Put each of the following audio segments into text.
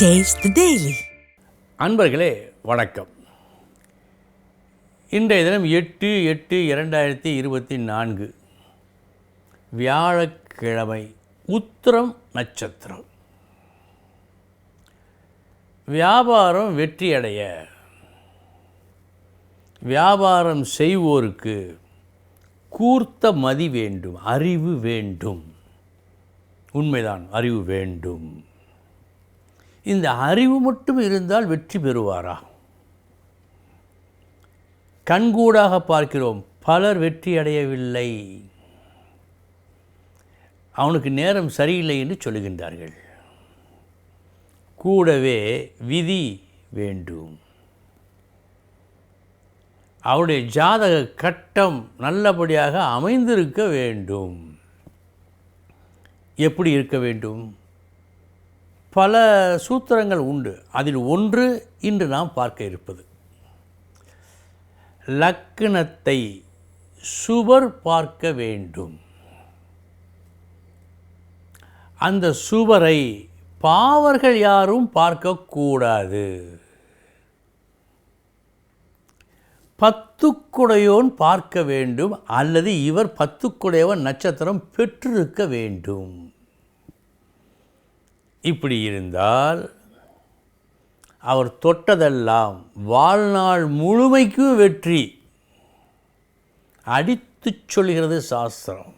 Taste daily அன்பர்களே வணக்கம். இன்றைய தினம் எட்டு எட்டு இரண்டாயிரத்தி இருபத்தி நான்கு. வியாழக்கிழமை உத்திரம் நட்சத்திரம். வியாபாரம் வெற்றியடைய. வியாபாரம் செய்வோருக்கு கூர்த்த மதி வேண்டும் அறிவு வேண்டும். உண்மைதான் அறிவு வேண்டும். இந்த அறிவு மட்டும் இருந்தால் வெற்றி பெறுவாரா? கண்கூடாக பார்க்கிறோம் பலர் வெற்றி அடையவில்லை. அவனுக்கு நேரம் சரியில்லை என்று சொல்லுகின்றார்கள். கூடவே விதி வேண்டும். அவருடைய ஜாதக கட்டம் நல்லபடியாக அமைந்திருக்க வேண்டும். எப்படி இருக்க வேண்டும்? பல சூத்திரங்கள் உண்டு. அதில் ஒன்று இன்று நாம் பார்க்க இருப்பது. லக்கணத்தை சுவர் பார்க்க வேண்டும். அந்த சுவரை பாவர்கள் யாரும் பார்க்கக்கூடாது பத்துக்குடையோன் பார்க்க வேண்டும் அல்லது இவர் பத்துக்குடையவன் நட்சத்திரம் பெற்றிருக்க வேண்டும். இப்படி இருந்தால் அவர் தொட்டதெல்லாம் வாழ்நாள் முழுமைக்கும் வெற்றி. அடித்துச் சொல்கிறது சாஸ்திரம்.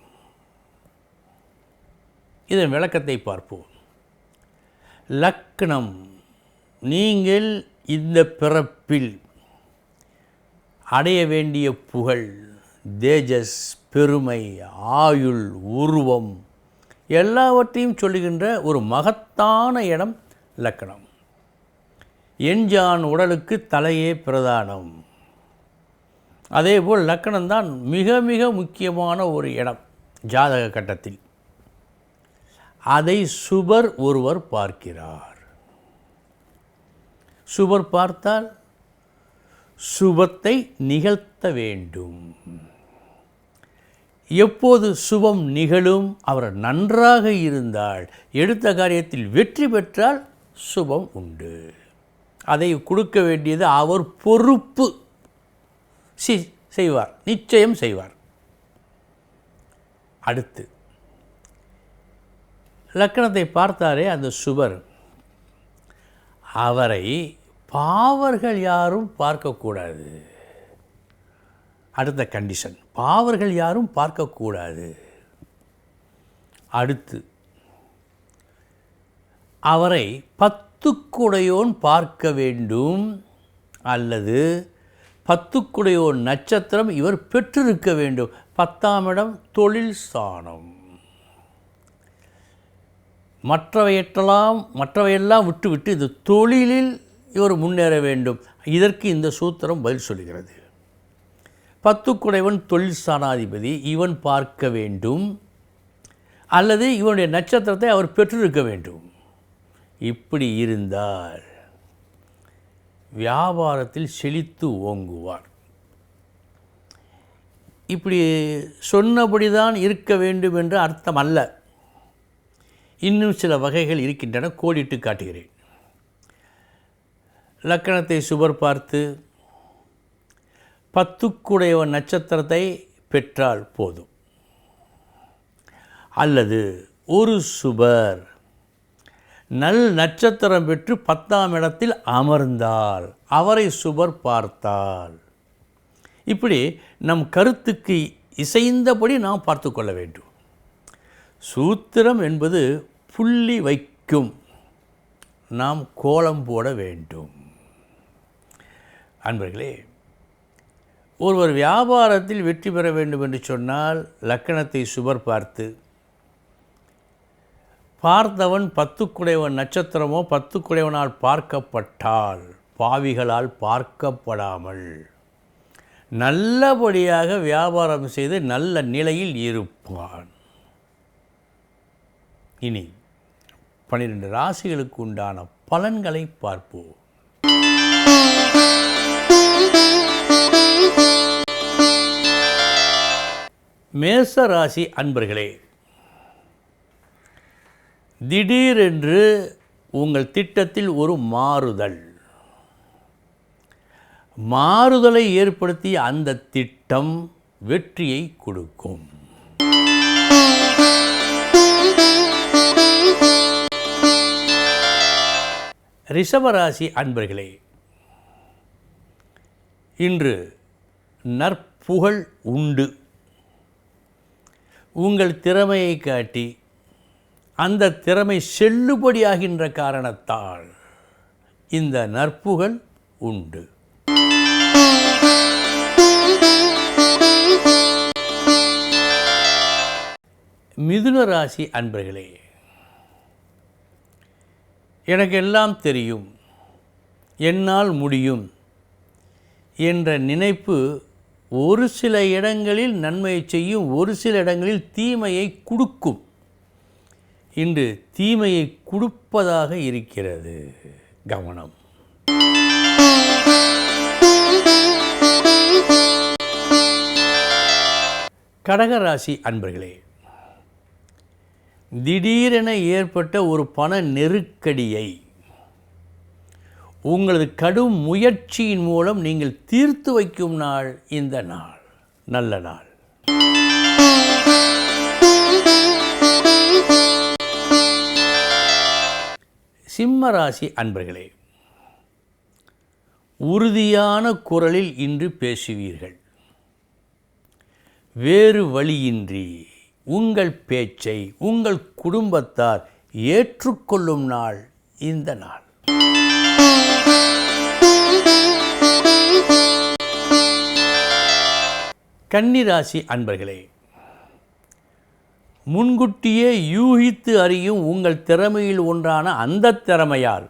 இதன் விளக்கத்தை பார்ப்போம். லக்னம் நீங்கள் இந்த பிறப்பில் அடைய வேண்டிய புகழ் தேஜஸ் பெருமை ஆயுள் உருவம் எல்லாவற்றையும் சொல்லுகின்ற ஒரு மகத்தான இடம் லக்கணம். எஞ்சான் உடலுக்கு தலையே பிரதானம். அதேபோல் லக்கணம்தான் மிக மிக முக்கியமான ஒரு இடம் ஜாதக கட்டத்தில். அதை சுபர் ஒருவர் பார்க்கிறார். சுபர் பார்த்தால் சுபத்தை நிகழ்த்த வேண்டும். எப்போது சுபம் நிகழும் அவர் நன்றாக இருந்தால் எடுத்த காரியத்தில் வெற்றி பெற்றால் சுபம் உண்டு. அதை கொடுக்க வேண்டியது அவர் பொறுப்பு. சி செய்வார் நிச்சயம் செய்வார். அடுத்து லக்கணத்தை பார்த்தாரே அந்த சுபர் அவரை பாவர்கள் யாரும் பார்க்கக்கூடாது. அடுத்த கண்டிஷன் பாவர்கள் யாரும் பார்க்கக்கூடாது. அடுத்து அவரை பத்துக்குடையோன் பார்க்க வேண்டும் அல்லது பத்துக்குடையோன் நட்சத்திரம் இவர் பெற்றிருக்க வேண்டும். பத்தாம் இடம் தொழில் ஸ்தானம் மற்றவையற்றலாம் மற்றவையெல்லாம் விட்டுவிட்டு இந்த தொழிலில் இவர் முன்னேற வேண்டும். இதற்கு இந்த சூத்திரம் பதில் சொல்கிறது. பத்துக்குடைவன் தொழில் ஸ்தானாதிபதி இவன் பார்க்க வேண்டும். அல்லது இவனுடைய நட்சத்திரத்தை அவர் பெற்றிருக்க வேண்டும். இப்படி இருந்தால் வியாபாரத்தில் செழித்து ஓங்குவார் இப்படி சொன்னபடி தான் இருக்க வேண்டும் என்று அர்த்தம் அல்ல. இன்னும் சில வகைகள் இருக்கின்றன. கோடிட்டு காட்டுகிறேன். லக்கணத்தை சுபர் பார்த்து பத்துக்குடைய நட்சத்திரத்தை பெற்றால் போதும். அல்லது ஒரு சுபர் நல் நட்சத்திரம் பெற்று பத்தாம் இடத்தில் அமர்ந்தால் அவரை சுபர் பார்த்தால். இப்படி நம் கருத்துக்கு இசைந்தபடி நாம் பார்த்து கொள்ள வேண்டும். சூத்திரம் என்பது புள்ளி வைக்கும். நாம் கோலம் போட வேண்டும். அன்பர்களே ஒருவர் வியாபாரத்தில் வெற்றி பெற வேண்டும் என்று சொன்னால் லக்கணத்தை சுவர் பார்த்து பார்த்தவன் பத்துக்குடையவன் நட்சத்திரமோ பத்துக்குடையவனால் பார்க்கப்பட்டால் பாவிகளால் பார்க்கப்படாமல். நல்லபடியாக வியாபாரம் செய்து நல்ல நிலையில் இருப்பான். இனி பன்னிரெண்டு ராசிகளுக்கு உண்டான பலன்களை பார்ப்போம். மேச ராசி அன்பர்களே திடீரென்று உங்கள் திட்டத்தில் ஒரு மாறுதல். மாறுதலை ஏற்படுத்திய அந்த திட்டம் வெற்றியை கொடுக்கும். ரிஷபராசி அன்பர்களே இன்று நற்புகழ் உண்டு. உங்கள் திறமையை காட்டி அந்த திறமை செல்லுபடியாகின்ற காரணத்தால் இந்த நற்புகள் உண்டு. மிதுன ராசி அன்பர்களே எனக்கு எல்லாம் தெரியும் என்னால் முடியும் என்ற நினைப்பு ஒரு சில இடங்களில் நன்மையை செய்யும் ஒரு சில இடங்களில் தீமையை கொடுக்கும். இன்று தீமையை கொடுப்பதாக இருக்கிறது கவனம். கடகராசி அன்பர்களே திடீரென ஏற்பட்ட ஒரு பண நெருக்கடியை உங்களது கடும் முயற்சியின் மூலம் நீங்கள் தீர்த்து வைக்கும் நாள் இந்த நாள். நல்ல நாள். சிம்ம ராசி அன்பர்களே உறுதியான குரலில் இன்று பேசுவீர்கள். வேறு வழியின்றி உங்கள் பேச்சை உங்கள் குடும்பத்தார் ஏற்றுக்கொள்ளும் நாள் இந்த நாள். கன்னிராசி அன்பர்களே முன்கூட்டியே யூகித்து அறியும் உங்கள் திறமையில் ஒன்றான அந்த திறமையால்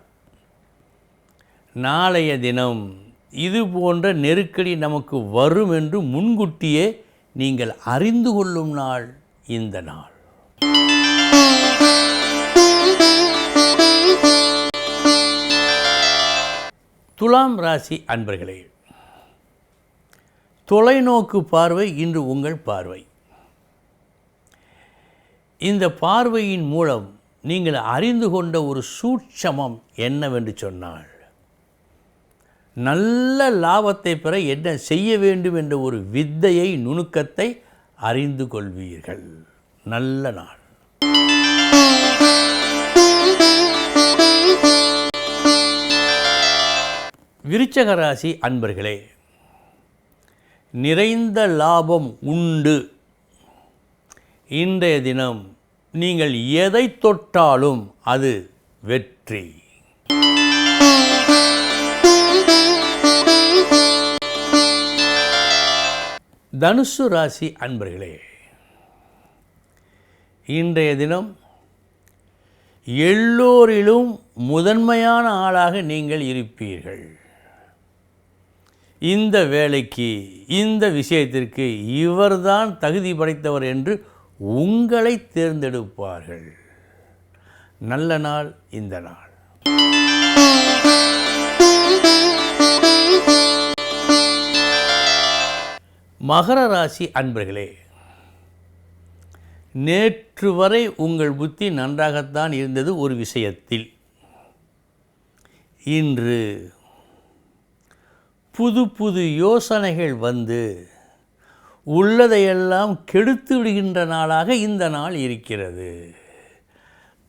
நாளைய தினம் இது போன்ற நெருக்கடி நமக்கு வரும் என்று முன்கூட்டியே நீங்கள் அறிந்து கொள்ளும் நாள் இந்த நாள். துலாம் ராசி அன்பர்களே தொலைநோக்கு பார்வை இன்று உங்கள் பார்வை. இந்த பார்வையின் மூலம் நீங்கள் அறிந்து கொண்ட ஒரு சூட்சமம் என்னவென்று சொன்னால் நல்ல லாபத்தை பெற என்ன செய்ய வேண்டும் என்ற ஒரு வித்தையை நுணுக்கத்தை அறிந்து கொள்வீர்கள். நல்ல நாள். விருச்சக ராசி அன்பர்களே நிறைந்த லாபம் உண்டு. இன்றைய தினம் நீங்கள் எதை தொட்டாலும் அது வெற்றி. தனுசு ராசி அன்பர்களே இன்றைய தினம் எல்லோரிலும் முதன்மையான ஆளாக நீங்கள் இருப்பீர்கள். இந்த வேலைக்கு இந்த விஷயத்திற்கு இவர்தான் தகுதி படைத்தவர் என்று உங்களை தேர்ந்தெடுப்பார்கள். நல்ல நாள் இந்த நாள். மகர ராசி அன்பர்களே நேற்று வரை உங்கள் புத்தி நன்றாகத்தான் இருந்தது ஒரு விஷயத்தில். இன்று புது புது யோசனைகள் வந்து உள்ளதையெல்லாம் கெடுத்து விடுகின்ற நாளாக இந்த நாள் இருக்கிறது.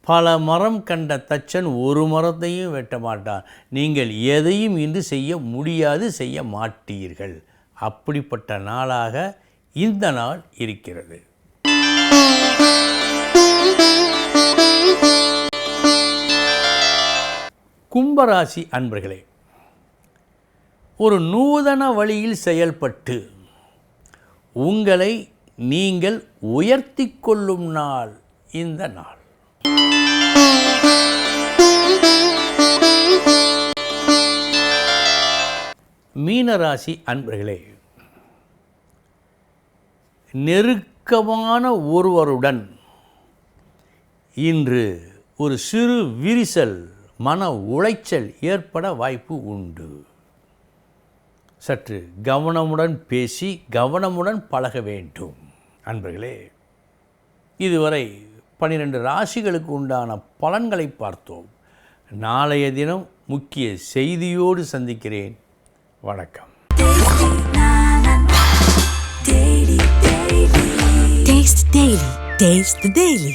பல மரம் கண்ட தச்சன் ஒரு மரத்தையும் வெட்ட மாட்டான். நீங்கள் எதையும் இன்று செய்ய முடியாது செய்ய மாட்டீர்கள். அப்படிப்பட்ட நாளாக இந்த நாள் இருக்கிறது. கும்பராசி அன்பர்களே ஒரு நூதன வழியில் செயல்பட்டு உங்களை நீங்கள் உயர்த்தி கொள்ளும் நாள் இந்த நாள். மீனராசி அன்பர்களே நெருக்கமான ஒருவருடன் இன்று ஒரு சிறு விரிசல் மன உளைச்சல் ஏற்பட வாய்ப்பு உண்டு. சற்று கவனமுடன் பேசி கவனமுடன் பழக வேண்டும். அன்பர்களே இதுவரை பன்னிரெண்டு ராசிகளுக்கு உண்டான பலன்களை பார்த்தோம். நாளைய தினம் முக்கிய செய்தியோடு சந்திக்கிறேன். வணக்கம். Taste the Daily.